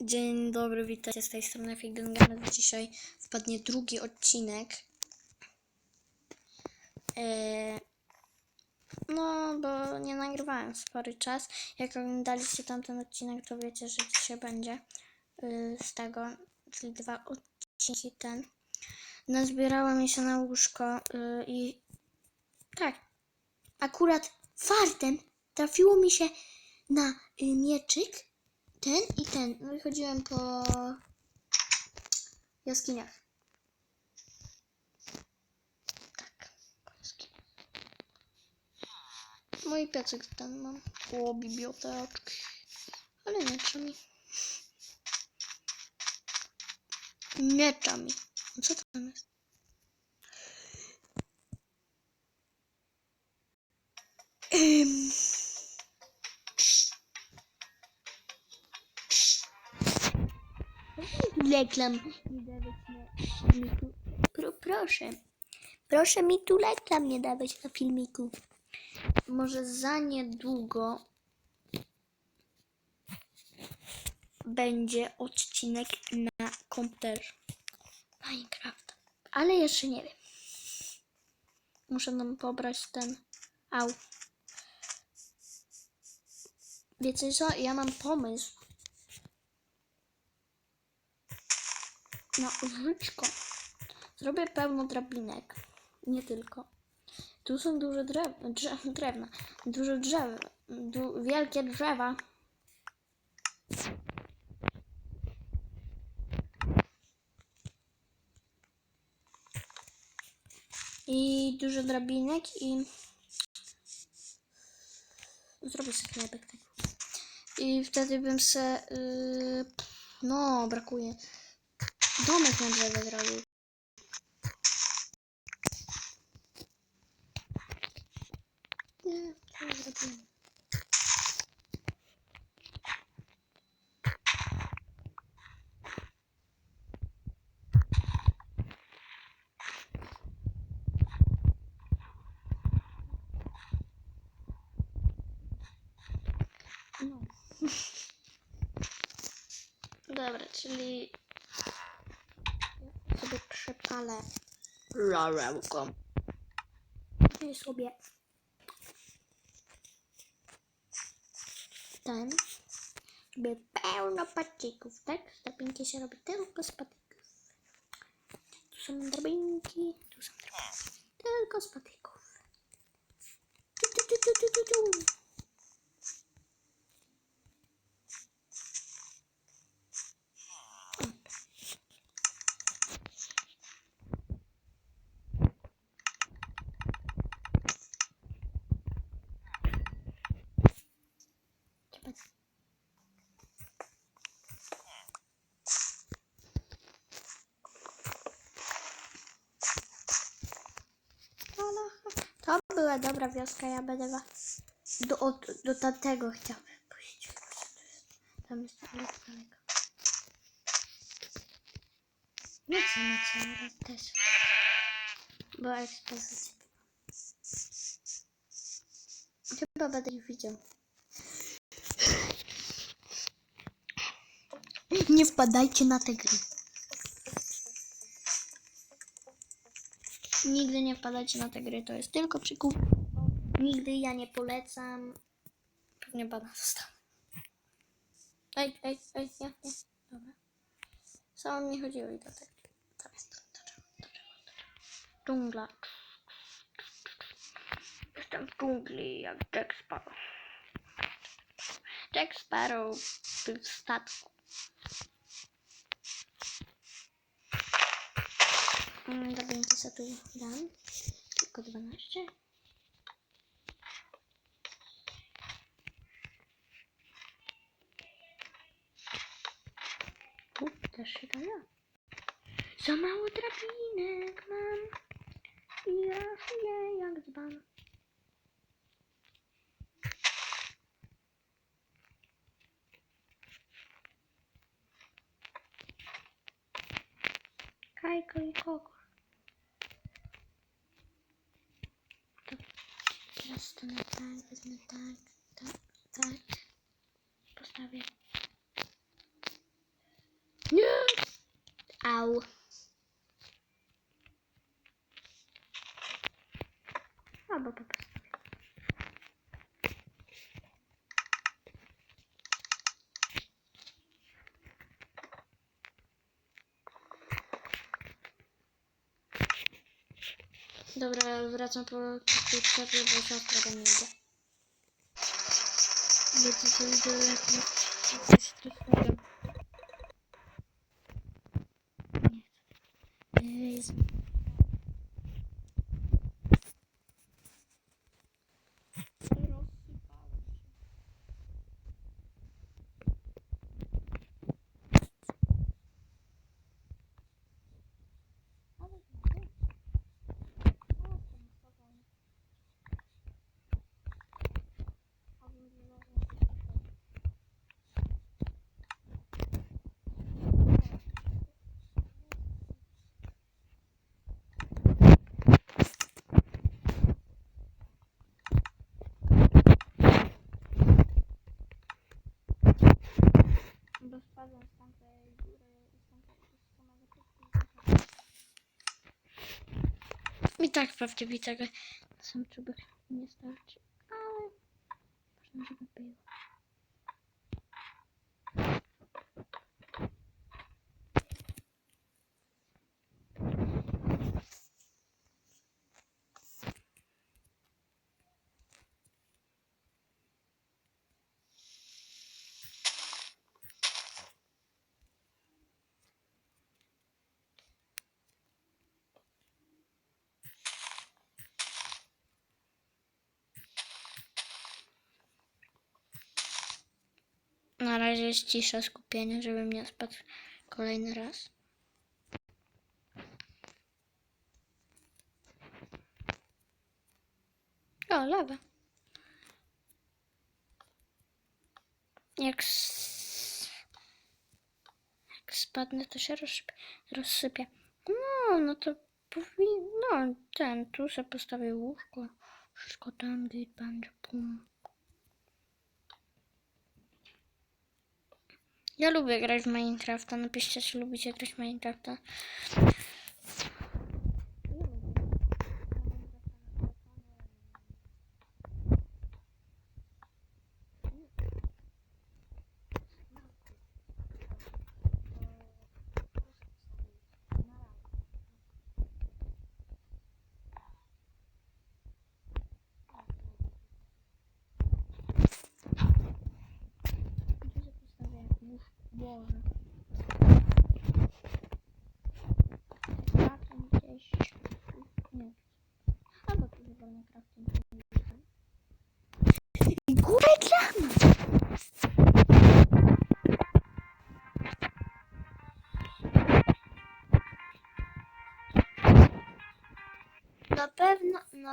Dzień dobry, witajcie z tej strony Figden Games. Dzisiaj wpadnie drugi odcinek. Eee, no, bo nie nagrywałem spory czas. Jak oglądaliście tamten odcinek, to wiecie, że dzisiaj będzie yy, z tego, czyli dwa odcinki ten. Nazbierałem mi się na łóżko yy, i tak, akurat fartem trafiło mi się na y, mieczyk ten i ten. No i chodziłem po jaskiniach. Tak, jaskiniach. I piecyk ten mam. O, biblioteczki. Ale mieczami. Mieczami. Co to tam jest? Ym. Reklam nie dawać na filmiku. Pro, proszę. Proszę mi tu reklam nie dawać na filmiku. Może za niedługo będzie odcinek na komputerze. Minecraft. Ale jeszcze nie wiem. Muszę nam pobrać ten. Au. Wiecie co? Ja mam pomysł. Na użyczko. Zrobię pełno drabinek. Nie tylko. Tu są duże drew, drzew, drewna. Duże drzewa. Du, wielkie drzewa. I dużo drabinek i zrobię sobie chlebek tak. I wtedy bym se yy, no brakuje domek na drzewie zrobił. No. Dobra, czyli przepalę żarełko. I sobie ten. Robię pełno patyków, tak? Drabinki się robi tylko z patyków. Tu są drabinki, tu są drabinki. Tylko z patyków. Tu, tu, tu, tu, tu, tu, tu. Trzeba To była dobra wioska, ja będę was do, od, do tamtego chciał pójść. Tam jest ale daleko. Nie chcę na cały raz też. Bo ekspozycja. Chyba będę ich widział. Nie wpadajcie na te gry. Nigdy nie wpadajcie na te gry, to jest tylko przykup. Nigdy ja nie polecam. Pewnie bana zostanę. Ej, ej, ej, ja, nie. Dobra. Samo mi chodziło i do tego. Tam jest. Dżungla. Jestem w dżungli jak Jack Sparrow. Jack Sparrow był w statku. Mm, Drabinki sobie tu dam. Tylko 12. Tu też się da ja. Za mało drabinek mam. I szyję jak dzban. Kajko i koko. Üstüne tak, üstüne tak, tak, tak. Postawię. Nie! Au. Albo po prostu. Dobra, wracam po krótkiej przerwie, bo siostra do mnie idzie. Bo to idzie jakieś coś stresowego. Nie. Jezu. Rozsypało się. Ale to jest. O, ten sobą. A bym wzięła więcej sobą. Bo spadłem z tamtej góry i z tamtego z samego początku. I tak pewnie tego sam czubek nie starczy, ale ważne, żeby było. Na razie jest cisza, skupienie, żebym nie spadł kolejny raz. O, lawa. Jak, jak spadnę, to się rozsypie. rozsypie. No, no to powinno. No, ten, tu sobie postawię łóżko. Wszystko tam git będzie. Pum. Ja lubię grać w Minecrafta. Napiszcie, czy lubicie grać w Minecrafta.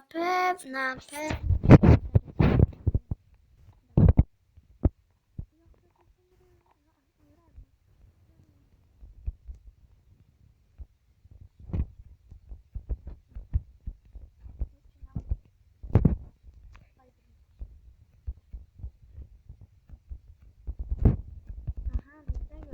Pewno, na pewno, na pewno. Aha, do tego.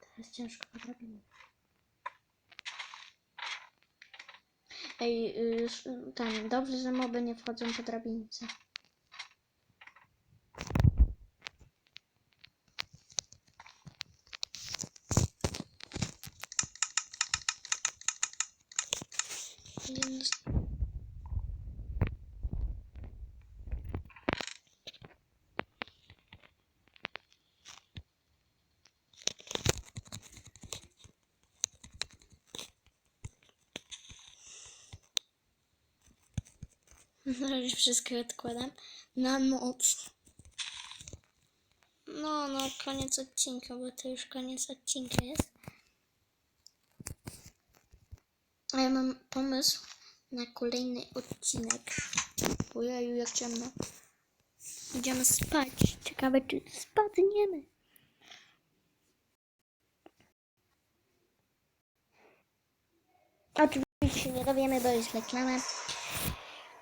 To jest ciężko drabinie. Ej, y, sz- ten, dobrze, że moby nie wchodzą po drabince. Jeden z- Na razie wszystko odkładam na noc. No, no, koniec odcinka, bo to już koniec odcinka jest. A ja mam pomysł na kolejny odcinek. Ojeju, jak ciemno. Idziemy spać. Ciekawe, czy spadniemy. Oczywiście nie dowiemy, bo jest reklama.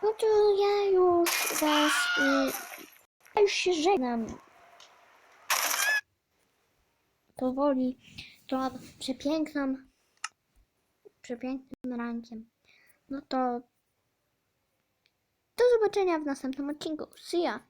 No to ja już was... Y, ja już się żegnam. Powoli tą przepiękną, przepięknym rankiem. No to do zobaczenia w następnym odcinku. See ya!